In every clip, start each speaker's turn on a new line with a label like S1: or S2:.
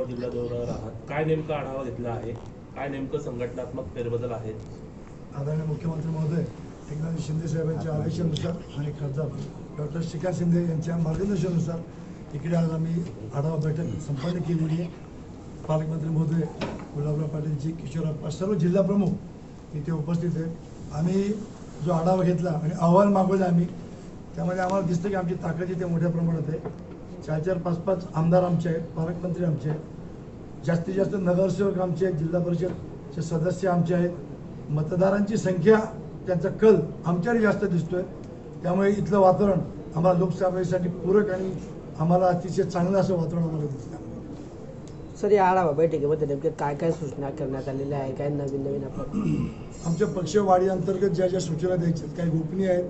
S1: जळगाव जिल्हा दौऱ्यावर आहात काय नेमका आढावा घेतला आहे? काय नेमकं संघटनात्मक फेरबदल आहेत?
S2: आदरणीय मुख्यमंत्री महोदय एकनाथ शिंदे साहेबांच्या आदेशानुसार आणि खासदार डॉक्टर शिखा शिंदे यांच्या मार्गदर्शनानुसार इकडे आज आम्ही आढावा बैठक संपन्न केलेली आहे. पालकमंत्री महोदय गुलाबराव पाटीलजी किशोरप्पा सर्व जिल्हा प्रमुख इथे उपस्थित आहेत. आम्ही जो आढावा घेतला आणि अहवाल मागवला आम्ही त्यामध्ये आम्हाला दिसतं की आमची ताकद इथे मोठ्या प्रमाणात आहे. चार चार पाच पाच आमदार आमचे आहेत पालकमंत्री आमचे आहेत. जास्तीत जास्त नगरसेवक आमचे आहेत जिल्हा परिषदचे सदस्य आमचे आहेत. मतदारांची संख्या त्यांचा कल आमच्याकडे जास्त दिसतोय. त्यामुळे इथलं वातावरण आम्हाला लोकसभेसाठी पूरक आणि आम्हाला अतिशय चांगलं असं वातावरण आम्हाला दिसलं
S3: सर या आढावा बैठकीमध्ये नेमके काय काय सूचना करण्यात आलेल्या आहे काय नवीन नवीन आपण
S2: आमच्या पक्षवाढी अंतर्गत ज्या ज्या सूचना द्यायच्या आहेत, काही गोपनीय आहेत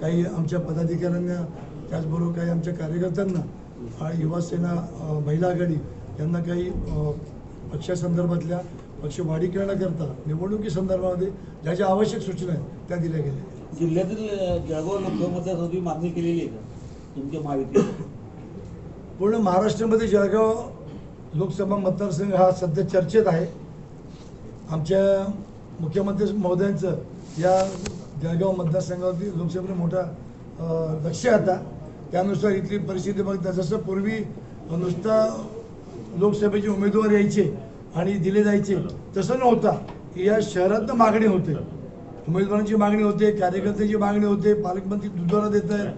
S2: काही आमच्या पदाधिकाऱ्यांना त्याचबरोबर काही आमच्या कार्यकर्त्यांना आ, युवा सेना अ, महिला आघाडी यांना काही पक्षासंदर्भातल्या पक्षवाढी करण्याकरता निवडणुकी संदर्भामध्ये ज्या ज्या आवश्यक सूचना आहेत त्या दिल्या गेल्या.
S4: जिल्ह्यातील जळगाव लोकसभा मतदारसंघाची मागणी केलेली आहे का? तुमच्या महायुतीत
S2: पूर्ण महाराष्ट्रामध्ये जळगाव लोकसभा मतदारसंघ हा सध्या चर्चेत आहे. आमच्या मुख्यमंत्री महोदयांचं या जळगाव मतदारसंघावरती लोकसभेला मोठा लक्ष आता. त्यानुसार इथली परिस्थिती बघता जसं पूर्वी नुसता लोकसभेचे उमेदवार यायचे आणि दिले जायचे तसं नव्हता. या शहरातनं मागणी होते. उमेदवारांची मागणी होते कार्यकर्त्यांची मागणी होते पालकमंत्री दुधाला देत आहेत.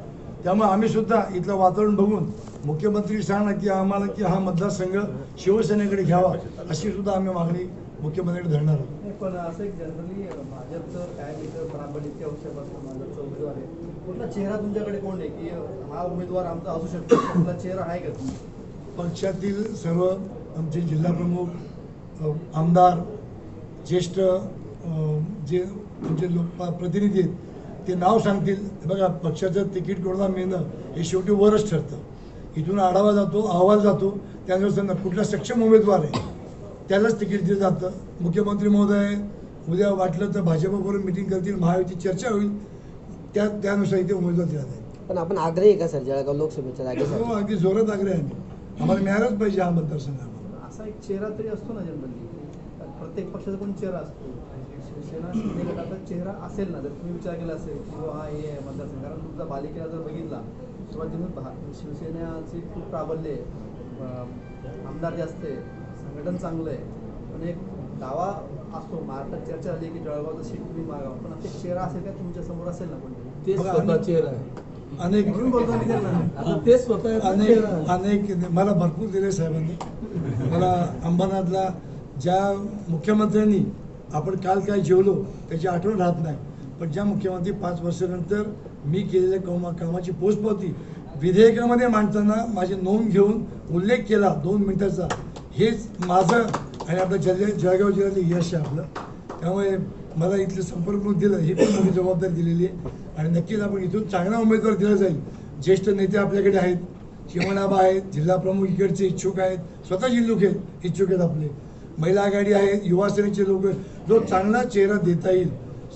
S2: त्यामुळे आम्ही सुद्धा इथलं वातावरण बघून मुख्यमंत्री सांगणार की आम्हाला की हा मतदारसंघ शिवसेनेकडे घ्यावा अशी सुद्धा आम्ही मागणी मुख्यमंत्र्यांकडे धरणार आहोत
S5: नाही, पण असं एक जनरली भाजपचं काय इथं प्राबल्य वर्षापासून भाजपचा उमेदवार आहे कुठला चेहरा तुमच्याकडे कोण आहे? की हा उमेदवार आमचा असू शकतो कुठला चेहरा आहे का तुम्ही?
S2: पक्षातील सर्व आमचे जिल्हाप्रमुख अ, आमदार ज्येष्ठ जे आमचे लोक प्रतिनिधी आहेत ते नाव सांगतील. बघा पक्षाचं तिकीट कोणाला मिळणं हे शेवटी वरच ठरतं. इथून आढावा जातो अहवाल जातो त्यानुसार कुठला सक्षम उमेदवार आहे. त्यालाच तिकीट दिलं जातं. मुख्यमंत्री महोदय उद्या वाटलं तर भाजपबरोबर मिटिंग करतील महायुती चर्चा होईल. त्या त्यानुसार इथे उमेदवार दिला जाईल.
S3: पण आपण आग्रही का सर? जळगाव लोकसभेच्या
S2: हो,
S3: जागेसाठी
S2: अगदी जोरात आग्रह आहे. आम्ही. आम्हाला मिळालाच पाहिजे हा मतदारसंघ. आम्हाला.
S5: असा एक चेहरा तरी असतो ना जनरली. प्रत्येक पक्षाचा पण चेहरा असतो. शिवसेना शिंदे गटाचा चेहरा असेल ना जर तुम्ही विचार केला असेल की हा हे आहे मतदारसंघ. कारण तुमचा बालिकेला जर बघितला सुरुवातीपासून भा- शिवसेनेची खूप प्राबल्य आहे. आमदार जास्त आहे. संघटन चांगलं आहे. पण एक दावा असतो महाराष्ट्रात चर्चा झाली की जळगावचं सीट तुम्ही मागावं. पण आता एक चेहरा असेल का तुमच्यासमोर असेल ना कोणतरी
S2: बघा, अनेक- अनेक
S5: म्हणून बोलतो मी त्यांना.
S3: ते स्वतः
S2: अनेक अनेक मला भरपूर दिले साहेबांनी. मला अंबरनाथला ज्या मुख्यमंत्र्यांनी आपण काल काय जेवलो त्याची आठवण राहत नाही. पण ज्या मुख्यमंत्री पाच वर्षानंतर मी केलेल्या कामा कामाची पोचपावती विधेयकामध्ये मांडताना माझी नोंद घेऊन उल्लेख केला दोन मिनिटाचा. हेच माझं आणि आपल्या जल जळगाव जिल्ह्यातलं यश आहे आपलं. त्यामुळे मला इथलं संपर्क दिलं ही पण मोठी जबाबदारी दिलेली आहे. आणि नक्कीच आपण इथून चांगला उमेदवार दिला जाईल. ज्येष्ठ नेते आपल्याकडे आहेत. चिमणाबा आहेत जिल्हा प्रमुख इकडचे इच्छुक आहेत स्वतः जिल्ह्यात आहेत इच्छुक आहेत आपले. महिला आघाडी आहेत युवासेनेचे लोक आहेत. जो चांगला चेहरा देता येईल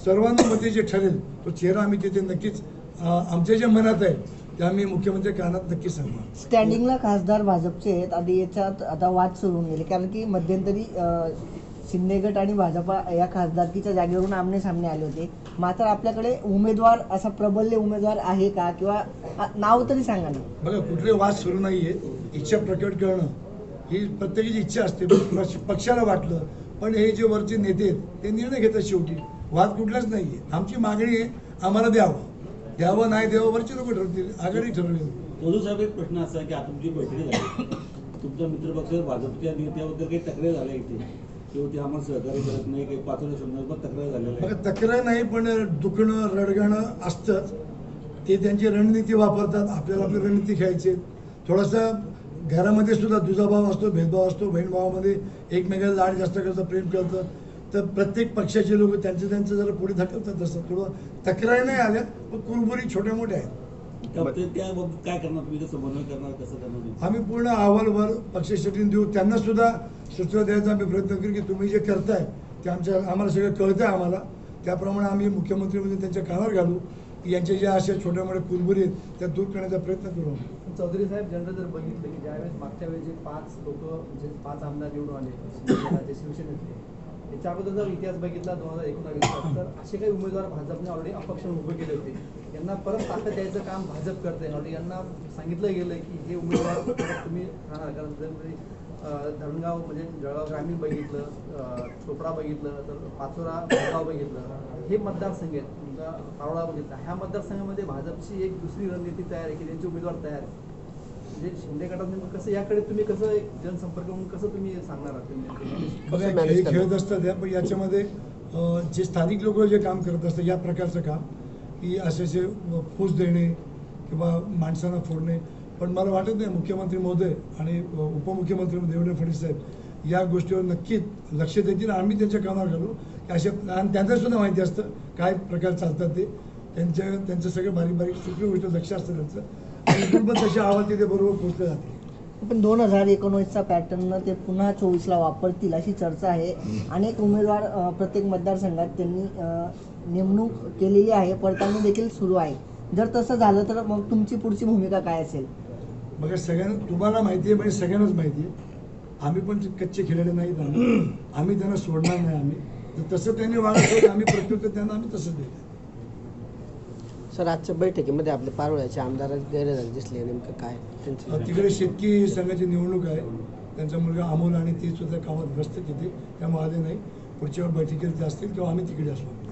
S2: सर्वांमध्ये जे ठरेल तो चेहरा आम्ही तिथे नक्कीच आमच्या जे मनात आहे ते आम्ही मुख्यमंत्री कानात नक्कीच सांगणार
S6: स्टँडिंगला खासदार भाजपचे आहेत आणि याच्यात आता वाद सुरू होऊन गेले. कारण की मध्यंतरी अं, शिंदे गट आणि भाजपा या खासदारकीच्या जागेवरून आमने सामने आले होते. मात्र आपल्याकडे उमेदवार असा प्रबल्य उमेदवार आहे का? किंवा नाव तरी सांगा ना.
S2: बघा कुठले वाद सुरू नाही आहेत इच्छा प्रकट करणं ही प्रत्येकाची इच्छा असते. पक्ष- पक्षाला वाटलं. पण हे जे वरचे नेते आहेत ते निर्णय घेतात शेवटी. वाद कुठलाच नाही आहे आमची मागणी आहे आम्हाला द्यावं. द्यावं नाही द्यावं वरचे लोक ठरवतील आघाडी ठरवली.
S4: मधू साहेब एक प्रश्न असा की आता तुमची बैठकी झाली. तुमचा मित्रपक्ष भाजपच्या नेत्याबद्दल काही तक्रार झाल्या इथे? किंवा ते आम्हाला सहकार्य करत नाही काही पाचव्या संदर्भात तक्रार झालेल्या
S2: तक्रार नाही पण दुखणं रडगाणं असतंच. ते त्यांची रणनीती वापरतात आपल्याला आपली रणनीती खेळायची थोडासा घरामध्ये सुद्धा दुजाभाव असतो भेदभाव असतो बहीण भावामध्ये एकमेकाला लाड जास्त करतं प्रेम करतं तर प्रत्येक पक्षाचे लोक त्यांचं त्यांचं जरा पुढे धकलतात तसं. थोडं तक्रारी नाही आल्या पण कुरबुरी छोट्या मोठ्या आहेत
S4: काय करणार तुम्ही? कसं समन्वय करणार? कसं करणार
S2: आम्ही पूर्ण अहवालवर पक्षासाठी देऊ. त्यांना सुद्धा सूचना द्यायचा आम्ही प्रयत्न करू की तुम्ही जे करताय ते आमच्या आम्हाला सगळं कळतंय आम्हाला. त्याप्रमाणे आम्ही मुख्यमंत्री म्हणजे त्यांच्या कानावर घालू. की यांच्या ज्या अशा छोट्या मोठ्या कुरबुरी आहेत त्या दूर करण्याचा प्रयत्न करू.
S5: चौधरी साहेब जनरल जर बघितलं की ज्यावेळेस मागच्या वेळेस जे पाच लोक जे पाच आमदार निवडून आले शिवसेनेचे शिवसेनेतले त्याच्या अगोदर जर इतिहास बघितला दोन हजार एकोणावीसचा. तर असे काही उमेदवार भाजपने ऑलरेडी अपक्ष उभे केले होते. यांना परत ताकद द्यायचं काम भाजप करते ऑलरेडी यांना सांगितलं गेलं की हे उमेदवार तुम्ही राहणार. कारण जर तुम्ही, धरणगाव म्हणजे जळगाव ग्रामीण बघितलं चोपडा बघितलं तर पाचोरा जळगाव बघितलं. हे मतदारसंघ आहेत. तुमचा पारोळा बघितला. ह्या मतदारसंघामध्ये भाजपची एक दुसरी रणनीती तयार आहे की त्यांचे उमेदवार तयार आहे शिंदे गटात नेमकं कसं याकडे तुम्ही कसं जनसंपर्क म्हणून कसं तुम्ही सांगणार आहात? तुम्ही
S2: बघा
S3: कसं manage
S2: खेळ
S3: करणार?
S2: खेळत असतात या पण याच्यामध्ये जे स्थानिक लोक जे काम करत असतात या प्रकारचं काम की असे असे फूस देणे किंवा माणसांना फोडणे. पण मला वाटत नाही मुख्यमंत्री महोदय आणि उपमुख्यमंत्री देवेंद्र फडणवीस साहेब या गोष्टीवर नक्कीच लक्ष देतील. आम्ही त्यांच्या कामावर घालू. की असे आणि त्यांना सुद्धा माहिती असतं काय प्रकार चालतात ते. त्यांच्या त्यांचं सगळं बारीक बारीक सूक्ष्म गोष्ट लक्ष असतं त्यांचं. पण तशी आवाज तिथे बरोबर जाते.
S6: पण दोन हजार एकोणवीसचा पॅटर्न ते पुन्हा चोवीसला वापरतील अशी चर्चा आहे. अनेक उमेदवार अ, प्रत्येक मतदारसंघात त्यांनी अ, नेमणूक केलेली आहे पडताळणी देखील सुरू आहे. जर तसं झालं तर मग तुमची पुढची भूमिका काय असेल?
S2: मग सगळ्यांना तुम्हाला माहिती आहे म्हणजे सगळ्यांनाच माहिती आहे. आम्ही पण कच्चे खेळले नाहीत आम्ही आम्ही त्यांना सोडणार नाही आम्ही. तर तसं त्यांनी वागत आम्ही प्रत्युत्तर त्यांना आम्ही तसं देऊ
S3: सर आजच्या बैठकीमध्ये आपले पारोळ्याचे आमदार गैरहजर दिसले नेमकं काय? त्यांचं
S2: तिकडे शेतकी संघाची निवडणूक आहे. त्यांचा मुलगा अमोल आणि ते सुद्धा कामात व्यस्त तिथे त्यामुळे आले नाही. पुढच्या बैठकीत असतील किंवा आम्ही तिकडे असलो